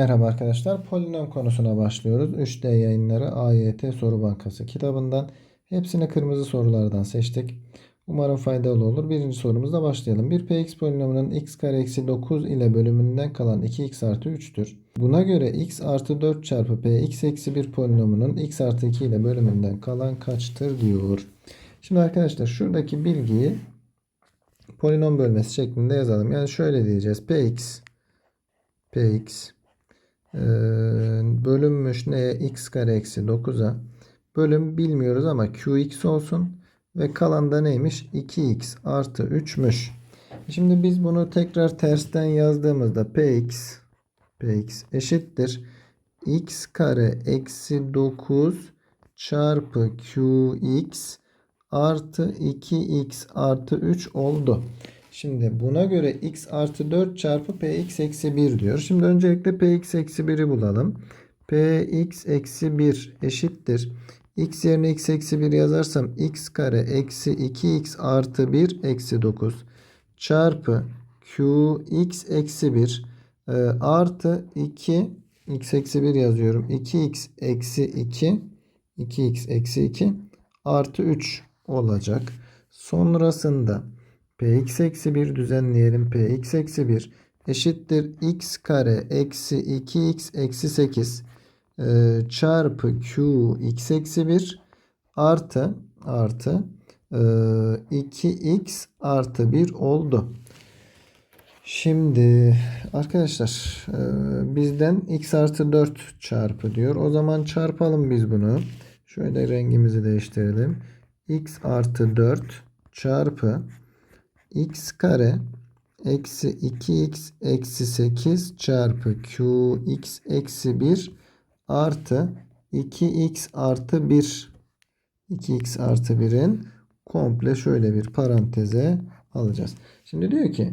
Merhaba arkadaşlar. Polinom konusuna başlıyoruz. 3D yayınları AYT soru bankası kitabından. Hepsini kırmızı sorulardan seçtik. Umarım faydalı olur. Birinci sorumuzla başlayalım. Bir px polinomunun x kare eksi 9 ile bölümünden kalan 2x artı 3'tür. Buna göre x artı 4 çarpı px eksi 1 polinomunun x artı 2 ile bölümünden kalan kaçtır diyor. Şimdi arkadaşlar şuradaki bilgiyi polinom bölmesi şeklinde yazalım. Yani şöyle diyeceğiz. px px ee, bölünmüş neye? x kare eksi 9'a. Bölüm bilmiyoruz ama qx olsun. Ve kalan da neymiş? 2x artı 3'müş. Şimdi biz bunu tekrar tersten yazdığımızda px px eşittir. x kare eksi 9 çarpı qx artı 2x artı 3 oldu. Şimdi buna göre x artı 4 çarpı px eksi 1 diyor. Şimdi öncelikle px eksi 1'i bulalım. px eksi 1 eşittir. x yerine x eksi 1 yazarsam x kare eksi 2x artı 1 eksi 9 çarpı qx eksi 1 e, artı 2 x eksi 1 yazıyorum. 2x eksi 2 2x eksi 2 artı 3 olacak. Sonrasında px eksi 1 düzenleyelim. px eksi 1 eşittir x kare eksi 2x eksi 8 e, çarpı qx eksi 1 artı artı e, 2x artı 1 oldu. Şimdi arkadaşlar e, bizden x artı 4 çarpı diyor. O zaman çarpalım biz bunu. Şöyle rengimizi değiştirelim. x artı 4 çarpı x kare eksi 2x eksi 8 çarpı qx eksi 1 artı 2x artı 1 2x artı 1'in komple şöyle bir paranteze alacağız. Şimdi diyor ki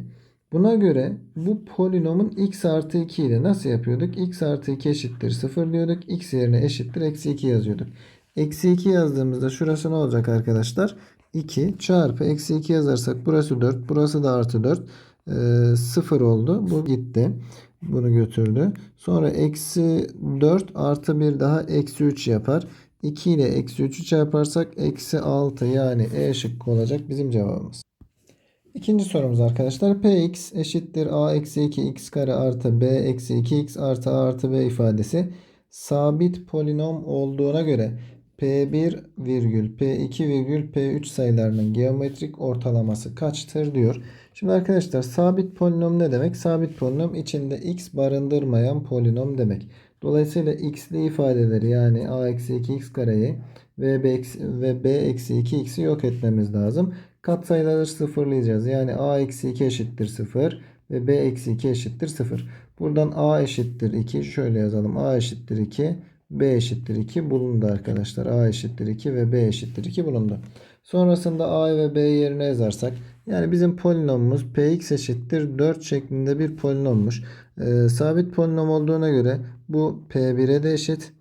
buna göre bu polinomun x artı 2 ile nasıl yapıyorduk? x artı 2 eşittir 0 diyorduk. x yerine eşittir eksi 2 yazıyorduk. Eksi 2 yazdığımızda şurası ne olacak arkadaşlar? 2 çarpı eksi 2 yazarsak burası 4. Burası da artı 4. Ee, 0 oldu. Bu gitti. Bunu götürdü. Sonra eksi 4 artı 1 daha eksi 3 yapar. 2 ile eksi 3'ü çarparsak eksi 6 yani E şıkkı olacak bizim cevabımız. İkinci sorumuz arkadaşlar. Px eşittir a eksi 2 x kare artı b eksi 2x artı a artı b ifadesi sabit polinom olduğuna göre P1 virgül P2 virgül P3 sayılarının geometrik ortalaması kaçtır diyor. Şimdi arkadaşlar sabit polinom ne demek? Sabit polinom içinde x barındırmayan polinom demek. Dolayısıyla x'li ifadeleri yani a eksi 2x kareyi ve b eksi, ve b eksi 2x'i yok etmemiz lazım. Katsayıları sıfırlayacağız. Yani a eksi 2 eşittir 0 ve b eksi 2 eşittir 0. Buradan a eşittir 2 şöyle yazalım. a eşittir 2 B eşittir 2 bulundu arkadaşlar. A eşittir 2 ve B eşittir 2 bulundu. Sonrasında A ve B yerine yazarsak yani bizim polinomumuz Px eşittir 4 şeklinde bir polinommuş. Ee, sabit polinom olduğuna göre bu P1'e de eşit,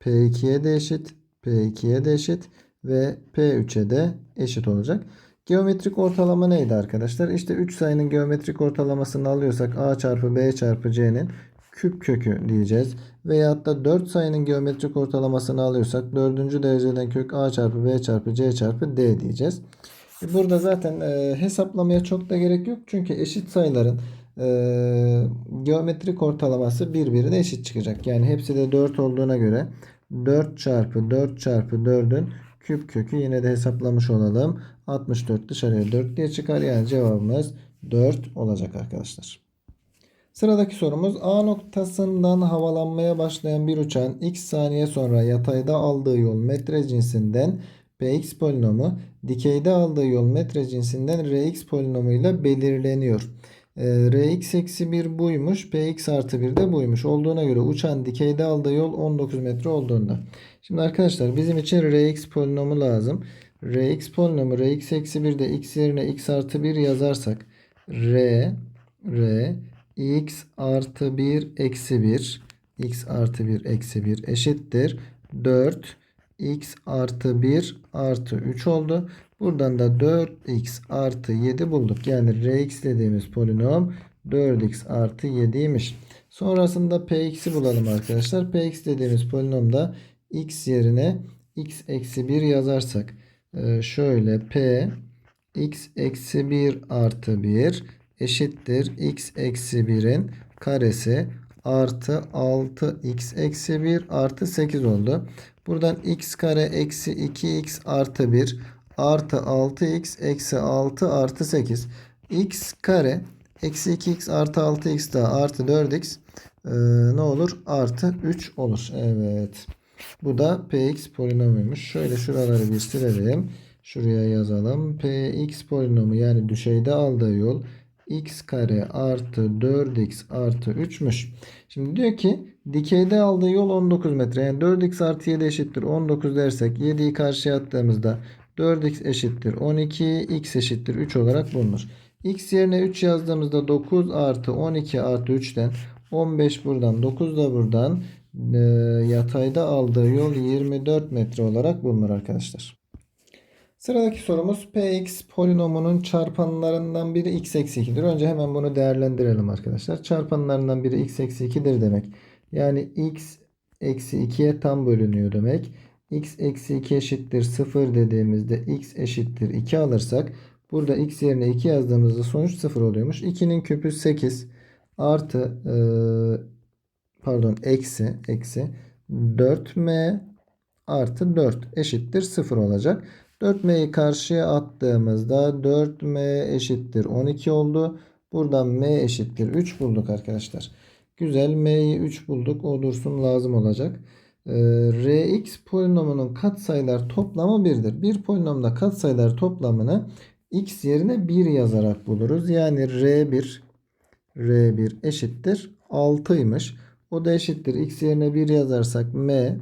P2'ye de eşit, P2'ye de eşit ve P3'e de eşit olacak. Geometrik ortalama neydi arkadaşlar? İşte 3 sayının geometrik ortalamasını alıyorsak A çarpı B çarpı C'nin küp kökü diyeceğiz. Veyahut da 4 sayının geometrik ortalamasını alıyorsak 4. dereceden kök a çarpı b çarpı c çarpı d diyeceğiz. E, burada zaten e, hesaplamaya çok da gerek yok. Çünkü eşit sayıların e, geometrik ortalaması birbirine eşit çıkacak. Yani hepsi de 4 olduğuna göre 4 çarpı 4 çarpı 4'ün küp kökü yine de hesaplamış olalım. 64 dışarıya 4 diye çıkar. Yani cevabımız 4 olacak arkadaşlar. Sıradaki sorumuz A noktasından havalanmaya başlayan bir uçağın x saniye sonra yatayda aldığı yol metre cinsinden px polinomu, dikeyde aldığı yol metre cinsinden rx polinomuyla belirleniyor. E, rx eksi 1 buymuş, px artı 1 de buymuş. Olduğuna göre uçağın dikeyde aldığı yol 19 metre olduğunda. Şimdi arkadaşlar bizim için rx polinomu lazım. rx polinomu rx eksi 1 de x yerine x artı 1 yazarsak r r x artı 1 eksi 1 x artı 1 eksi 1 eşittir 4 x artı 1 artı 3 oldu. Buradan da 4x artı 7 bulduk. Yani rx dediğimiz polinom 4x artı 7'ymiş. Sonrasında px'i bulalım arkadaşlar. px dediğimiz polinomda x yerine x eksi 1 yazarsak e, şöyle p x eksi 1 artı 1 eşittir x eksi 1'in karesi artı 6x eksi 1 artı 8 oldu. Buradan x kare eksi 2x artı 1 artı 6x eksi 6 artı 8 x kare eksi 2x artı 6x daha artı 4x ee, ne olur? Artı 3 olur. Evet. Bu da px polinomuymuş. Şöyle şuraları bir silelim. Şuraya yazalım. px polinomu yani düşeyde aldığı yol x kare artı 4x artı 3'müş. Şimdi diyor ki dikeyde aldığı yol 19 metre. Yani 4x artı 7 eşittir 19 dersek 7'yi karşıya attığımızda 4x eşittir 12 x eşittir 3 olarak bulunur. x yerine 3 yazdığımızda 9 artı 12 artı 3'ten 15 buradan 9 da buradan e, yatayda aldığı yol 24 metre olarak bulunur arkadaşlar. Sıradaki sorumuz px polinomunun çarpanlarından biri x eksi 2'dir. Önce hemen bunu değerlendirelim arkadaşlar. Çarpanlarından biri x eksi 2'dir demek. Yani x eksi 2'ye tam bölünüyor demek. x eksi 2 eşittir 0 dediğimizde x eşittir 2 alırsak burada x yerine 2 yazdığımızda sonuç 0 oluyormuş. 2'nin küpü 8 artı e, pardon eksi eksi 4m artı 4 eşittir 0 olacak. 4m'yi karşıya attığımızda 4m eşittir 12 oldu. Buradan m eşittir 3 bulduk arkadaşlar. Güzel m'yi 3 bulduk. O dursun lazım olacak. Ee, Rx polinomunun katsayılar toplamı 1'dir. Bir polinomda katsayılar toplamını x yerine 1 yazarak buluruz. Yani R1 R1 eşittir 6'ymış. O da eşittir. X yerine 1 yazarsak M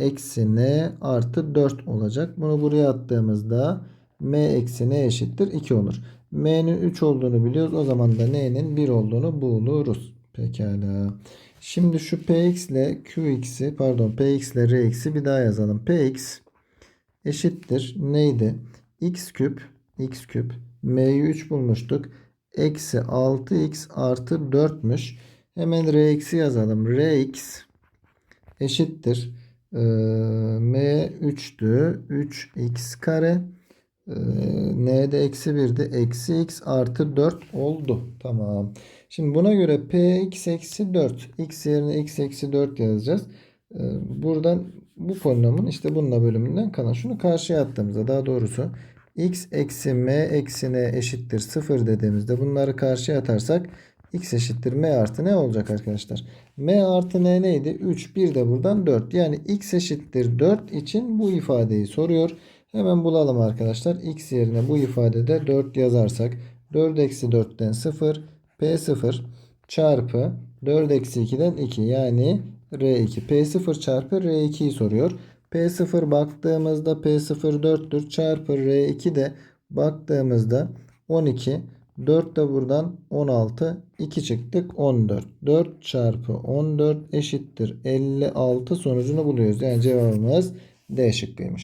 eksi N artı 4 olacak. Bunu buraya attığımızda M eksi N eşittir 2 olur. M'nin 3 olduğunu biliyoruz. O zaman da N'nin 1 olduğunu buluruz. Pekala. Şimdi şu Px ile Qx'i pardon Px ile Rx'i bir daha yazalım. Px eşittir neydi? X küp X küp M'yi 3 bulmuştuk eksi 6x artı 4'müş. Hemen rx'i yazalım. rx eşittir. Ee, m 3'tü. 3x kare. Ee, n'de eksi 1'di. Eksi x artı 4 oldu. Tamam. Şimdi buna göre px eksi 4. x yerine x eksi 4 yazacağız. Ee, buradan bu polinomun işte bununla bölümünden kalan şunu karşıya attığımızda daha doğrusu x eksi m eksi n eşittir 0 dediğimizde bunları karşıya atarsak x eşittir m artı ne olacak arkadaşlar? m artı n neydi? 3 bir de buradan 4 yani x eşittir 4 için bu ifadeyi soruyor. Hemen bulalım arkadaşlar. x yerine bu ifadede 4 yazarsak 4 eksi 4'ten 0 p0 çarpı 4 eksi 2'den 2 yani r2 p0 çarpı r2'yi soruyor. P0 baktığımızda P0 4'tür. Çarpı R2 de baktığımızda 12. 4 de buradan 16. 2 çıktık 14. 4 çarpı 14 eşittir 56 sonucunu buluyoruz. Yani cevabımız D şıkkıymış.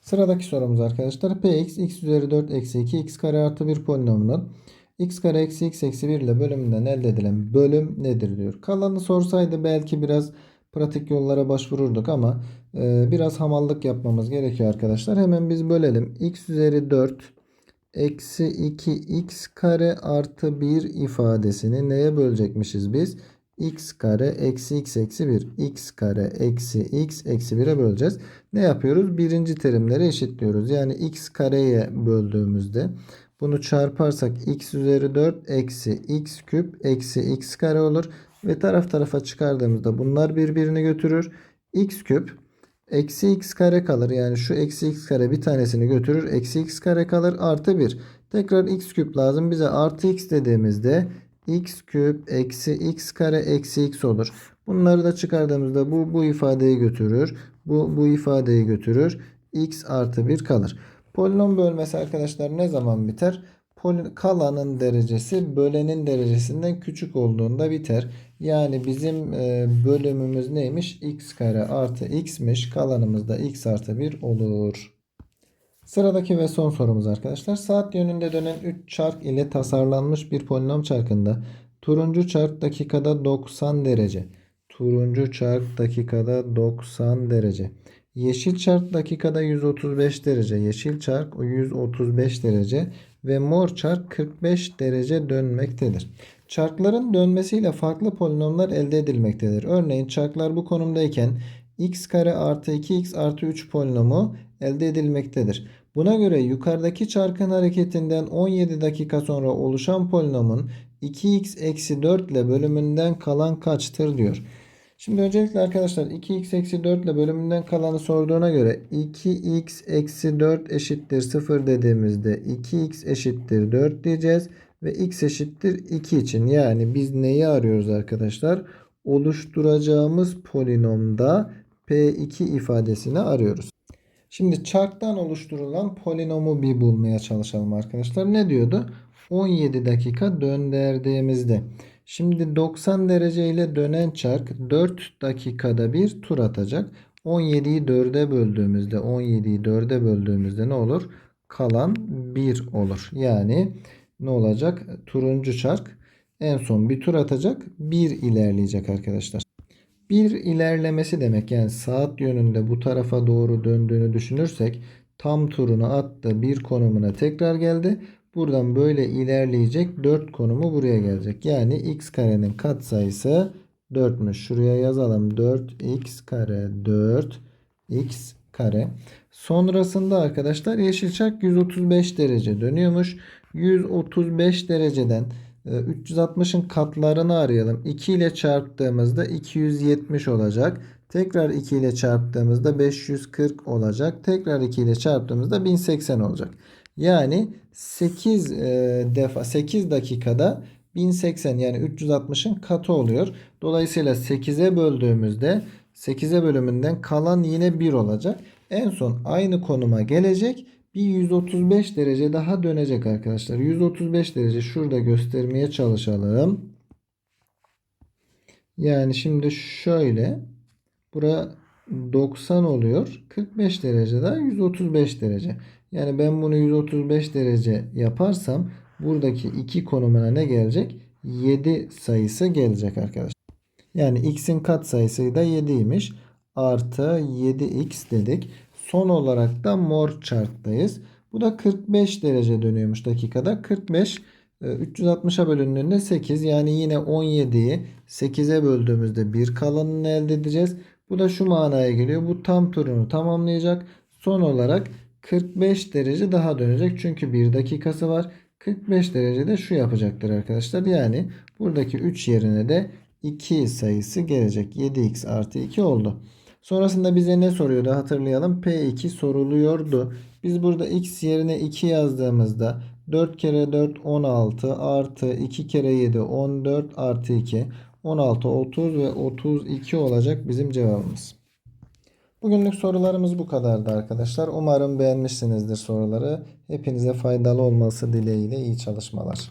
Sıradaki sorumuz arkadaşlar. Px x üzeri 4 eksi 2 x kare artı 1 polinomunun x kare eksi x eksi 1 ile bölümünden elde edilen bölüm nedir diyor. Kalanı sorsaydı belki biraz pratik yollara başvururduk ama e, biraz hamallık yapmamız gerekiyor arkadaşlar. Hemen biz bölelim. x üzeri 4 eksi 2x kare artı 1 ifadesini neye bölecekmişiz biz? x kare eksi x eksi 1 x kare eksi x eksi 1'e böleceğiz. Ne yapıyoruz? Birinci terimleri eşitliyoruz. Yani x kareye böldüğümüzde bunu çarparsak x üzeri 4 eksi x küp eksi x kare olur. Ve taraf tarafa çıkardığımızda bunlar birbirini götürür. x küp eksi x kare kalır. Yani şu eksi x kare bir tanesini götürür. Eksi x kare kalır artı 1. Tekrar x küp lazım. Bize artı x dediğimizde x küp eksi x kare eksi x olur. Bunları da çıkardığımızda bu bu ifadeyi götürür. Bu bu ifadeyi götürür. x artı 1 kalır. Polinom bölmesi arkadaşlar ne zaman biter? Kalanın derecesi bölenin derecesinden küçük olduğunda biter. Yani bizim e, bölümümüz neymiş? x kare artı x'miş. Kalanımız da x artı 1 olur. Sıradaki ve son sorumuz arkadaşlar. Saat yönünde dönen 3 çark ile tasarlanmış bir polinom çarkında Turuncu çark dakikada 90 derece. Turuncu çark dakikada 90 derece. Yeşil çark dakikada 135 derece. Yeşil çark 135 derece ve mor çark 45 derece dönmektedir. Çarkların dönmesiyle farklı polinomlar elde edilmektedir. Örneğin çarklar bu konumdayken x kare artı 2x artı 3 polinomu elde edilmektedir. Buna göre yukarıdaki çarkın hareketinden 17 dakika sonra oluşan polinomun 2x eksi 4 ile bölümünden kalan kaçtır diyor. Şimdi öncelikle arkadaşlar 2x eksi 4 ile bölümünden kalanı sorduğuna göre 2x eksi 4 eşittir 0 dediğimizde 2x eşittir 4 diyeceğiz. Ve x eşittir 2 için yani biz neyi arıyoruz arkadaşlar? Oluşturacağımız polinomda P2 ifadesini arıyoruz. Şimdi çarktan oluşturulan polinomu bir bulmaya çalışalım arkadaşlar. Ne diyordu? 17 dakika döndürdüğümüzde. Şimdi 90 derece ile dönen çark 4 dakikada bir tur atacak. 17'yi 4'e böldüğümüzde 17'yi 4'e böldüğümüzde ne olur? Kalan 1 olur. Yani ne olacak? Turuncu çark en son bir tur atacak. 1 ilerleyecek arkadaşlar. Bir ilerlemesi demek yani saat yönünde bu tarafa doğru döndüğünü düşünürsek tam turunu attı bir konumuna tekrar geldi. Buradan böyle ilerleyecek 4 konumu buraya gelecek. Yani x karenin katsayısı 4'müş. Şuraya yazalım 4x kare 4x kare. Sonrasında arkadaşlar yeşil çark 135 derece dönüyormuş. 135 dereceden 360'ın katlarını arayalım. 2 ile çarptığımızda 270 olacak. Tekrar 2 ile çarptığımızda 540 olacak. Tekrar 2 ile çarptığımızda 1080 olacak. Yani 8 defa 8 dakikada 1080 yani 360'ın katı oluyor. Dolayısıyla 8'e böldüğümüzde 8'e bölümünden kalan yine 1 olacak. En son aynı konuma gelecek. Bir 135 derece daha dönecek arkadaşlar. 135 derece şurada göstermeye çalışalım. Yani şimdi şöyle. Bura 90 oluyor. 45 derece daha 135 derece. Yani ben bunu 135 derece yaparsam buradaki iki konumuna ne gelecek? 7 sayısı gelecek arkadaşlar. Yani x'in kat sayısı da 7'ymiş. Artı 7x dedik. Son olarak da mor çarktayız. Bu da 45 derece dönüyormuş dakikada. 45 360'a bölündüğünde 8 yani yine 17'yi 8'e böldüğümüzde bir kalanını elde edeceğiz. Bu da şu manaya geliyor. Bu tam turunu tamamlayacak. Son olarak 45 derece daha dönecek. Çünkü 1 dakikası var. 45 derecede şu yapacaktır arkadaşlar. Yani buradaki 3 yerine de 2 sayısı gelecek. 7x artı 2 oldu. Sonrasında bize ne soruyordu hatırlayalım. P2 soruluyordu. Biz burada x yerine 2 yazdığımızda 4 kere 4 16 artı 2 kere 7 14 artı 2 16 30 ve 32 olacak bizim cevabımız. Bugünlük sorularımız bu kadardı arkadaşlar. Umarım beğenmişsinizdir soruları. Hepinize faydalı olması dileğiyle iyi çalışmalar.